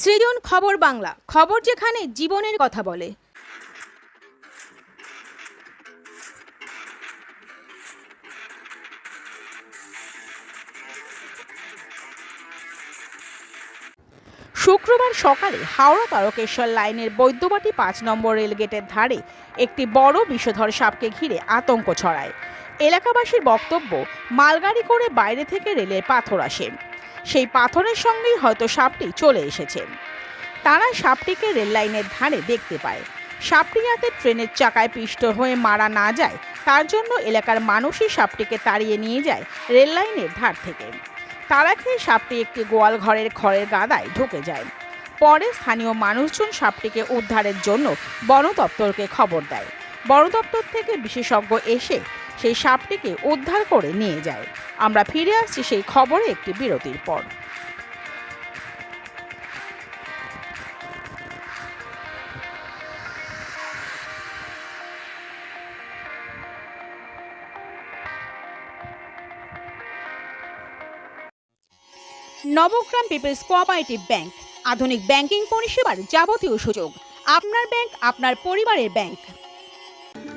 সৃজন খবর বাংলা, খবর যেখানে জীবনের কথা বলে। শুক্রবার সকালে হাওড়া তারকেশ্বর লাইনের বৈদ্যবাটি পাঁচ নম্বর রেলগেটের ধারে একটি বড় বিষধর সাপকে ঘিরে আতঙ্ক ছড়ায়। এলাকাবাসীর বক্তব্য, মালগাড়ি করে বাইরে থেকে রেলের পাথর আসে। সেই পাথরের সঙ্গেই হয়তো সাপটি চলে এসেছে। তারা সাপটিকে রেললাইনের ধারে দেখতে পায়। সাপটি যাতে ট্রেনের চাকায় পিষ্ট হয়ে মারা না যায়, তার জন্য এলাকার মানুষই সাপটিকে তাড়িয়ে নিয়ে যায় রেললাইনের ধার থেকে। তারা খেয়ে সাপটি একটি গোয়াল ঘরের খড়ের গাদায় ঢুকে যায়। পরে স্থানীয় মানুষজন সাপটিকে উদ্ধারের জন্য বন দপ্তরকে খবর দেয়। বন দপ্তর থেকে বিশেষজ্ঞ এসে সেই সাপটিকে উদ্ধার করে নিয়ে যায়। আমরা ফিরে আসছি সেই খবরে একটি বিরতির পর। নবগ্রাম পিপলস কোঅপারেটিভ ব্যাংক, আধুনিক ব্যাংকিং পরিষেবার যাবতীয় সুযোগ। আপনার ব্যাংক, আপনার পরিবারের bank.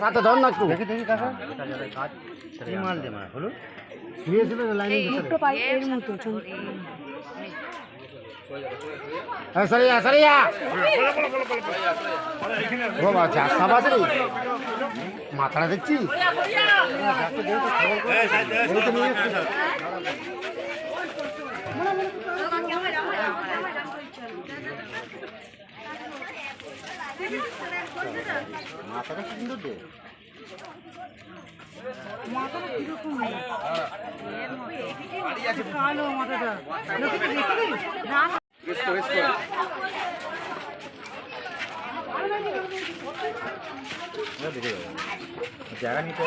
সাথে ধর না একটু। কি মাল দে মা হলো শুয়েছিল তো লাইনে হ্যাঁ সরিয়া সরিয়া। ও বাচ্চা সাবাস রে মাথাটা দেখছি মাথাটা কি সুন্দর দে। জায়গা নিতে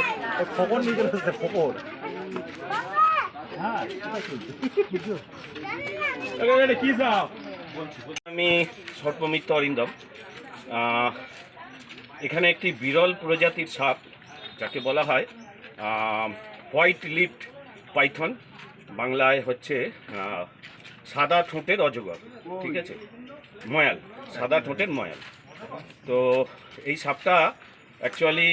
খবর নিয়ে চলে এসেছে খবর। আমি সর্পমিত্র অরিন্দম। এখানে একটি বিরল প্রজাতির সাপ, যাকে বলা হয় হোয়াইট লিফট পাইথন, বাংলায় হচ্ছে সাদা ঠোঁটের অজগর, ঠিক আছে? ময়াল, সাদা ঠোঁটের ময়াল। তো এই সাপটা অ্যাকচুয়ালি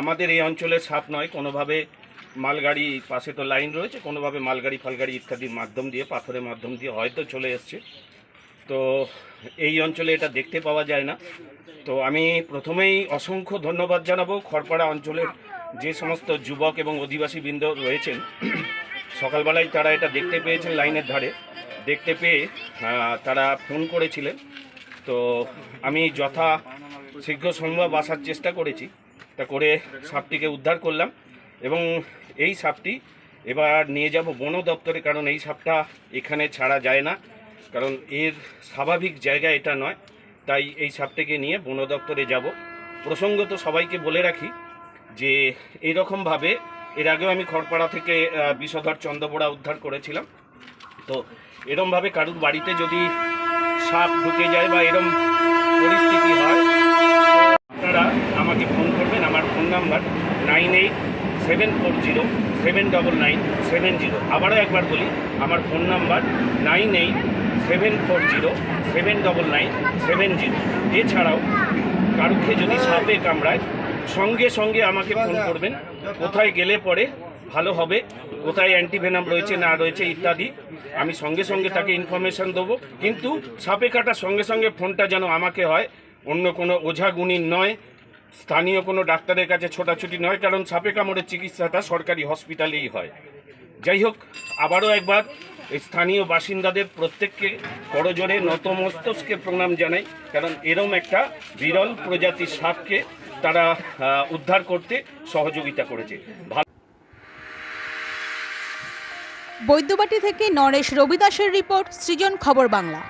আমাদের এই অঞ্চলের সাপ নয়, কোনোভাবে মালগাড়ি পাশে তো লাইন রয়েছে, কোনোভাবে মালগাড়ি ফালগাড়ি ইত্যাদির মাধ্যম দিয়ে, পাথরের মাধ্যম দিয়ে হয়তো চলে এসছে। তো এই অঞ্চলে এটা দেখতে পাওয়া যায় না। তো আমি প্রথমেই অসংখ্য ধন্যবাদ জানাব খড়পাড়া অঞ্চলের যে সমস্ত যুবক এবং অধিবাসী বৃন্দ রয়েছেন। সকালবেলায় তারা এটা দেখতে পেয়েছেন লাইনের ধারে। দেখতে পেয়ে তারা ফোন করেছিলেন। তো আমি যথা শীঘ্র সম্ভব আসার চেষ্টা করেছি। তা করে সাপটিকে উদ্ধার করলাম এবং এই সাপটি এবার নিয়ে যাব বন দপ্তরে, কারণ এই সাপটা এখানে ছাড়া যায় না। কারণ এর স্বাভাবিক জায়গা এটা নয়। তাই এই সাপটিকে নিয়ে বন দপ্তরে যাব। প্রসঙ্গত সবাইকে বলে রাখি যে এইরকমভাবে এর আগেও আমি খড়পাড়া থেকে বিষধর চন্দ্রপোড়া উদ্ধার করেছিলাম। তো এরমভাবে কারুর বাড়িতে যদি সাপ ঢুকে যায় বা এরম পরিস্থিতি হয়, আপনারা আমাকে ফোন করবেন। আমার phone number nine eight seven four zero seven double nine seven zero. আবারও একবার বলি, আমার phone number nine eight seven four zero seven double nine seven zero এছাড়াও কারুকে যদি সাপে কামড়ায়, সঙ্গে সঙ্গে আমাকে ফোন করবেন। কোথায় গেলে পরে ভালো হবে, কোথায় অ্যান্টিভেনাম রয়েছে, না রয়েছে ইত্যাদি। আমি সঙ্গে সঙ্গে তাকে ইনফরমেশন দেবো। কিন্তু সাপে কাটার সঙ্গে সঙ্গে ফোনটা যেন আমাকে হয়, অন্য কোনো ওঝা গুণীর নয়। স্থানীয় কোনো ডাক্তারের কাছে ছোটাছুটি নয়, কারণ সাপে কামড়ের চিকিৎসাটা সরকারি হসপিটালেই হয়। যাই হোক, আবারও একবার স্থানীয় বাসিন্দাদের প্রত্যেককে করজোরে নতমস্তকে প্রণাম জানাই, কারণ এরম একটা বিরল প্রজাতির সাপকে তারা উদ্ধার করতে সহযোগিতা করেছে। বৈদ্যবাটি থেকে নরেশ রবিদাসের রিপোর্ট, সৃজন খবর বাংলা।